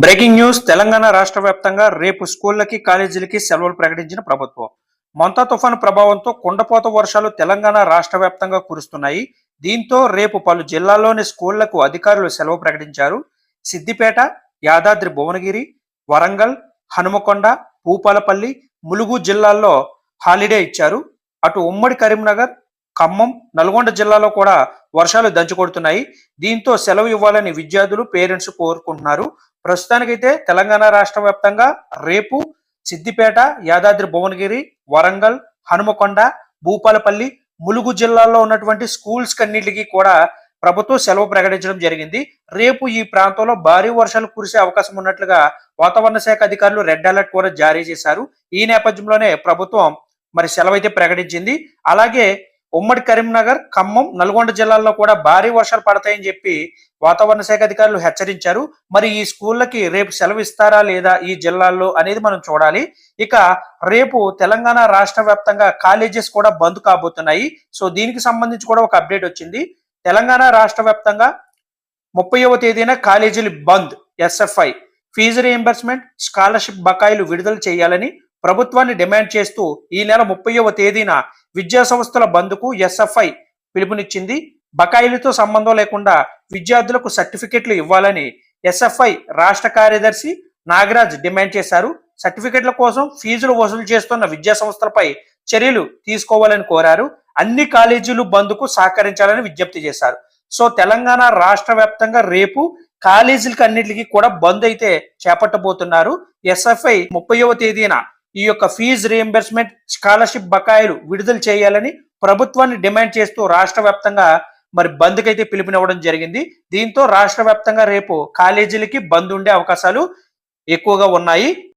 Breaking news Telangana రాష్ట్ర వ్యాప్తంగా రేపు స్కూళ్ళకి కాలేజీలకి సెలవులు ప్రకటించిన ప్రభుత్వం. మొంతా తుఫాను ప్రభావంతో కుండపోత వర్షాలు తెలంగాణ రాష్ట్ర వ్యాప్తంగా కురుస్తున్నాయి. దీంతో రేపు పలు జిల్లాల్లోని స్కూళ్ళకు అధికారులు సెలవు ప్రకటించారు. సిద్దిపేట యాదాద్రి భువనగిరి వరంగల్ హనుమకొండ భూపాలపల్లి ములుగు జిల్లాల్లో హాలిడే ఇచ్చారు. అటు ఉమ్మడి కరీంనగర్ ఖమ్మం నల్గొండ జిల్లాలో కూడా వర్షాలు దంచుకొడుతున్నాయి. దీంతో సెలవు ఇవ్వాలని విద్యార్థులు పేరెంట్స్ కోరుకుంటున్నారు. ప్రస్తుతానికైతే తెలంగాణ రాష్ట్ర వ్యాప్తంగా రేపు సిద్దిపేట యాదాద్రి భువనగిరి వరంగల్ హనుమకొండ భూపాలపల్లి ములుగు జిల్లాల్లో ఉన్నటువంటి స్కూల్స్ కన్నిటికి కూడా ప్రభుత్వం సెలవు ప్రకటించడం జరిగింది. రేపు ఈ ప్రాంతంలో భారీ వర్షాలు కురిసే అవకాశం ఉన్నట్లుగా వాతావరణ శాఖ అధికారులు రెడ్ అలర్ట్ కూడా జారీ చేశారు. ఈ నేపథ్యంలోనే ప్రభుత్వం మరి సెలవు అయితే ప్రకటించింది. అలాగే ఉమ్మడి కరీంనగర్ ఖమ్మం నల్గొండ జిల్లాల్లో కూడా భారీ వర్షాలు పడతాయని చెప్పి వాతావరణ శాఖ అధికారులు హెచ్చరించారు. మరి ఈ స్కూళ్ళకి రేపు సెలవు ఇస్తారా లేదా ఈ జిల్లాల్లో అనేది మనం చూడాలి. ఇక రేపు తెలంగాణ రాష్ట్ర వ్యాప్తంగా కాలేజెస్ కూడా బంద్ కాబోతున్నాయి. సో దీనికి సంబంధించి కూడా ఒక అప్డేట్ వచ్చింది. తెలంగాణ రాష్ట్ర వ్యాప్తంగా ముప్పైవ తేదీన కాలేజీలు bandh SFI. Fees reimbursement scholarship బకాయిలు విడుదల చేయాలని ప్రభుత్వాన్ని డిమాండ్ చేస్తూ ఈ నెల ముప్పైవ తేదీన విద్యా సంస్థల బంద్కు ఎస్ఎఫ్ఐ పిలుపునిచ్చింది. బకాయిలతో సంబంధం లేకుండా విద్యార్థులకు సర్టిఫికెట్లు ఇవ్వాలని ఎస్ఎఫ్ఐ రాష్ట్ర కార్యదర్శి నాగరాజ్ డిమాండ్ చేశారు. సర్టిఫికెట్ల కోసం ఫీజులు వసూలు చేస్తున్న విద్యా సంస్థలపై చర్యలు తీసుకోవాలని కోరారు. అన్ని కాలేజీలు బంద్కు సహకరించాలని విజ్ఞప్తి చేశారు. సో తెలంగాణ రాష్ట్ర వ్యాప్తంగా రేపు కాలేజీలకు అన్నిటికీ కూడా బంద్ అయితే చేపట్టబోతున్నారు. ఎస్ఎఫ్ఐ ముప్పైవ తేదీన ఈ యొక్క ఫీజు రియంబర్స్మెంట్ స్కాలర్షిప్ బకాయిలు విడుదల చేయాలని ప్రభుత్వాన్ని డిమాండ్ చేస్తూ రాష్ట్ర వ్యాప్తంగా మరి బంద్కి అయితే పిలుపునివ్వడం జరిగింది. దీంతో రాష్ట్ర వ్యాప్తంగా రేపు కాలేజీలకి బంద్ ఉండే అవకాశాలు ఎక్కువగా ఉన్నాయి.